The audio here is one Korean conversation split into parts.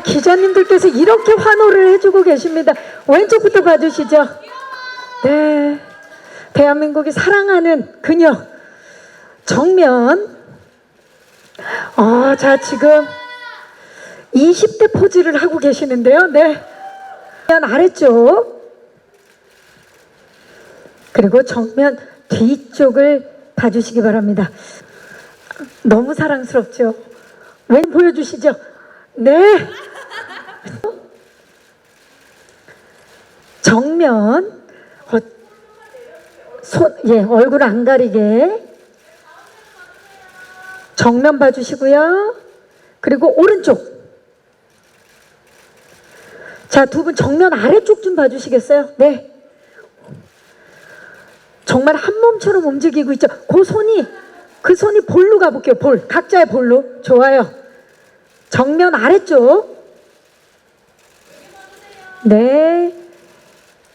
기자님들께서 이렇게 환호를 해주고 계십니다. 왼쪽부터 봐주시죠. 네. 대한민국이 사랑하는 그녀. 정면. 어, 자, 지금 20대 포즈를 하고 계시는데요. 네. 아래쪽. 그리고 정면 뒤쪽을 봐주시기 바랍니다. 너무 사랑스럽죠? 왼 보여주시죠? 네. 정면 어, 손, 예, 얼굴 안 가리게 정면 봐주시고요. 그리고 오른쪽. 자, 두 분 정면 아래쪽 좀 봐주시겠어요? 네. 정말 한 몸처럼 움직이고 있죠. 그 손이, 그 손이 볼로 가볼게요. 볼. 각자의 볼로. 좋아요. 정면 아래쪽. 네.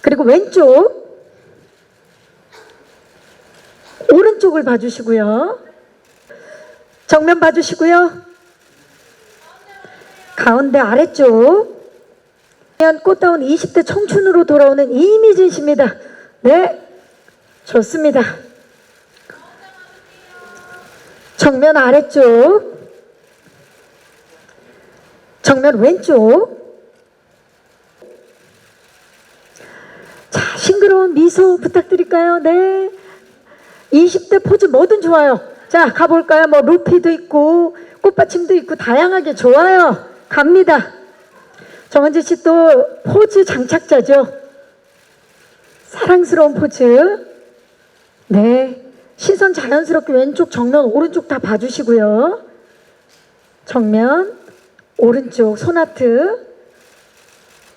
그리고 왼쪽. 오른쪽을 봐주시고요. 정면 봐주시고요. 가운데 아래쪽. 꽃다운 20대 청춘으로 돌아오는 이미진 씨입니다. 네. 좋습니다. 정면 아래쪽. 정면 왼쪽. 자, 싱그러운 미소 부탁드릴까요? 네. 20대 포즈 뭐든 좋아요. 자, 가볼까요? 뭐, 루피도 있고, 꽃받침도 있고, 다양하게 좋아요. 갑니다. 정은지 씨 또 포즈 장착자죠? 사랑스러운 포즈. 네. 시선 자연스럽게 왼쪽, 정면, 오른쪽 다 봐주시고요. 정면, 오른쪽, 손하트.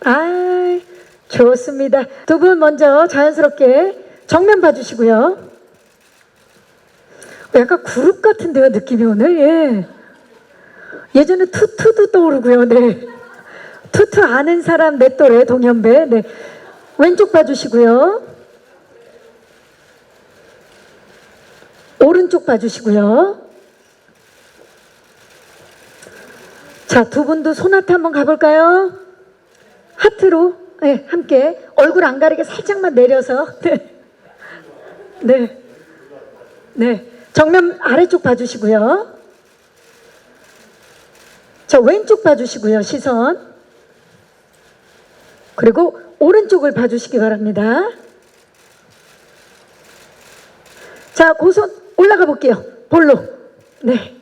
아, 좋습니다. 두 분 먼저 자연스럽게 정면 봐주시고요. 어, 약간 그룹 같은데요, 느낌이 오늘. 예. 예전에 투투도 떠오르고요, 네. 투투 아는 사람 내 또래 동년배. 네. 왼쪽 봐주시고요. 오른쪽 봐주시고요. 자, 두 분도 손하트 한번 가볼까요? 하트로, 네, 함께. 얼굴 안 가리게 살짝만 내려서. 네. 네. 네. 정면 아래쪽 봐주시고요. 저 왼쪽 봐주시고요. 시선. 그리고 오른쪽을 봐주시기 바랍니다. 자, 고손 올라가 볼게요. 볼로. 네.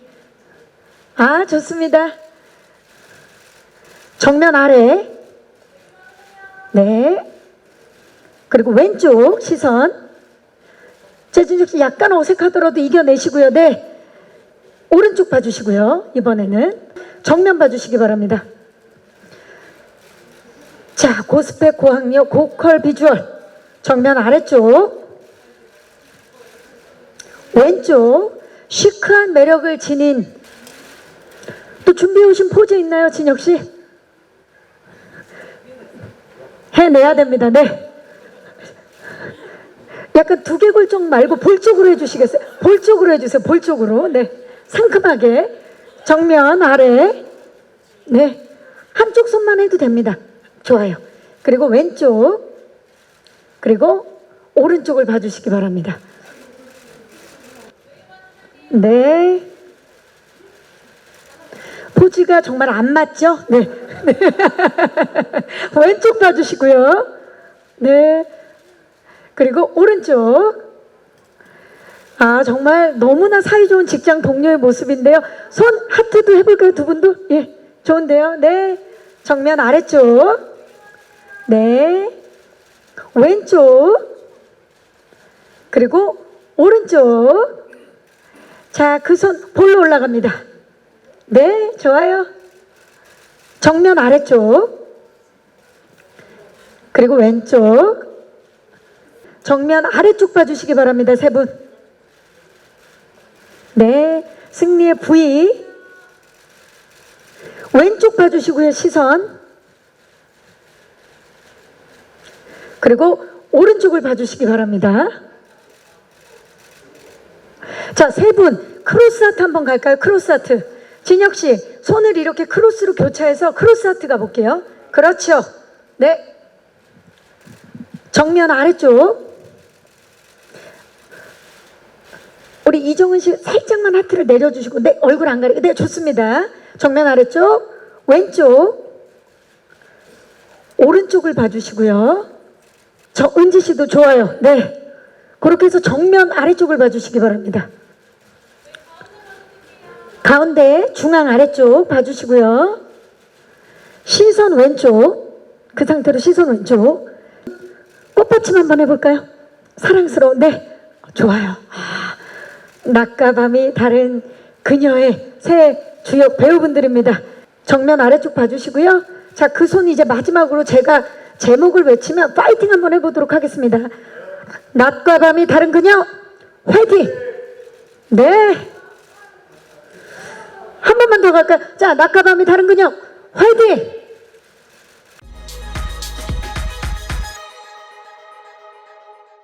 아, 좋습니다. 정면 아래. 네. 그리고 왼쪽 시선. 재진숙 씨 약간 어색하더라도 이겨내시고요. 네. 오른쪽 봐주시고요. 이번에는 정면 봐주시기 바랍니다. 자, 고스펙 고학력 고컬 비주얼. 정면 아래쪽. 왼쪽. 시크한 매력을 지닌. 또 준비해 오신 포즈 있나요, 진혁 씨? 해내야 됩니다. 네. 약간 두개골 쪽 말고 볼 쪽으로 해주시겠어요? 볼 쪽으로 해주세요. 볼 쪽으로. 네. 상큼하게. 정면 아래. 네. 한쪽 손만 해도 됩니다. 좋아요. 그리고 왼쪽. 그리고 오른쪽을 봐주시기 바랍니다. 네. 포즈가 정말 안 맞죠? 네. 왼쪽 봐주시고요. 네. 그리고 오른쪽. 아, 정말 너무나 사이좋은 직장 동료의 모습인데요. 손 하트도 해볼까요? 두 분도? 예. 좋은데요? 네. 정면 아래쪽. 네. 왼쪽. 그리고 오른쪽. 자, 그 손 볼로 올라갑니다. 네, 좋아요. 정면 아래쪽. 그리고 왼쪽. 정면 아래쪽 봐주시기 바랍니다. 세 분. 네, 승리의 부위. 왼쪽 봐주시고요. 시선. 그리고 오른쪽을 봐주시기 바랍니다. 자, 세 분 크로스 하트 한번 갈까요? 크로스 하트. 진혁 씨, 손을 이렇게 크로스로 교차해서 크로스 하트 가볼게요. 그렇죠. 네. 정면 아래쪽. 우리 이정은 씨 살짝만 하트를 내려주시고, 네, 얼굴 안 가리고, 네, 좋습니다. 정면 아래쪽, 왼쪽, 오른쪽을 봐주시고요. 저 은지 씨도 좋아요. 네. 그렇게 해서 정면 아래쪽을 봐주시기 바랍니다. 가운데 중앙 아래쪽 봐주시고요. 시선 왼쪽 그 상태로 시선 왼쪽 꽃받침 한번 해볼까요? 사랑스러운 네 좋아요. 아, 낮과 밤이 다른 그녀의 새 주역 배우분들입니다. 정면 아래쪽 봐주시고요. 자 그 손 이제 마지막으로 제가 제목을 외치면 파이팅 한번 해보도록 하겠습니다. 낮과 밤이 다른 그녀 화이팅! 네. 한 번만 더 갈까요? 자, 낮과 밤이 다른 그녀, 화이팅!